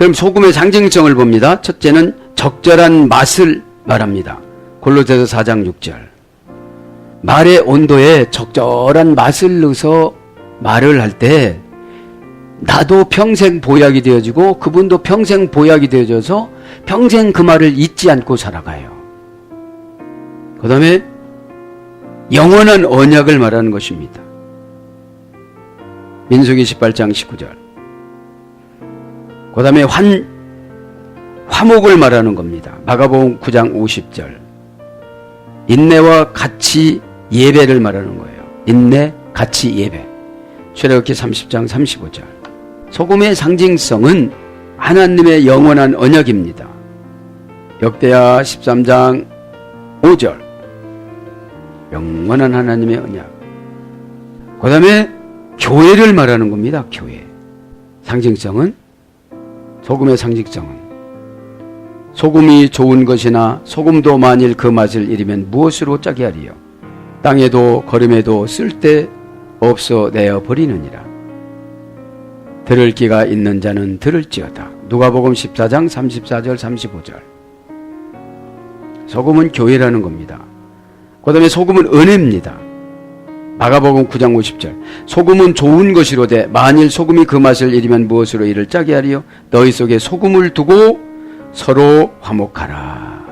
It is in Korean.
그럼 소금의 상징성을 봅니다. 첫째는 적절한 맛을 말합니다. 골로새서 4장 6절. 말의 온도에 적절한 맛을 넣어서 말을 할 때 나도 평생 보약이 되어지고 그분도 평생 보약이 되어져서 평생 그 말을 잊지 않고 살아가요. 그 다음에 영원한 언약을 말하는 것입니다. 민수기 18장 19절. 그 다음에 환, 화목을 말하는 겁니다. 마가복음 9장 50절. 인내와 같이 예배를 말하는 거예요. 인내, 같이 예배. 출애굽기 30장 35절. 소금의 상징성은 하나님의 영원한 언약입니다. 역대하 13장 5절. 영원한 하나님의 언약. 그 다음에 교회를 말하는 겁니다. 교회. 상징성은 소금의 상징성은 소금이 좋은 것이나 소금도 만일 그 맛을 잃으면 무엇으로 짜게 하리요? 땅에도 거름에도 쓸데 없어 내어 버리느니라. 들을 기가 있는 자는 들을지어다. 누가복음 14장 34절 35절. 소금은 교회라는 겁니다. 그다음에 소금은 은혜입니다. 마가복음 9장 50절. 소금은 좋은 것이로되 만일 소금이 그 맛을 잃으면 무엇으로 이를 짜게 하리요? 너희 속에 소금을 두고 서로 화목하라.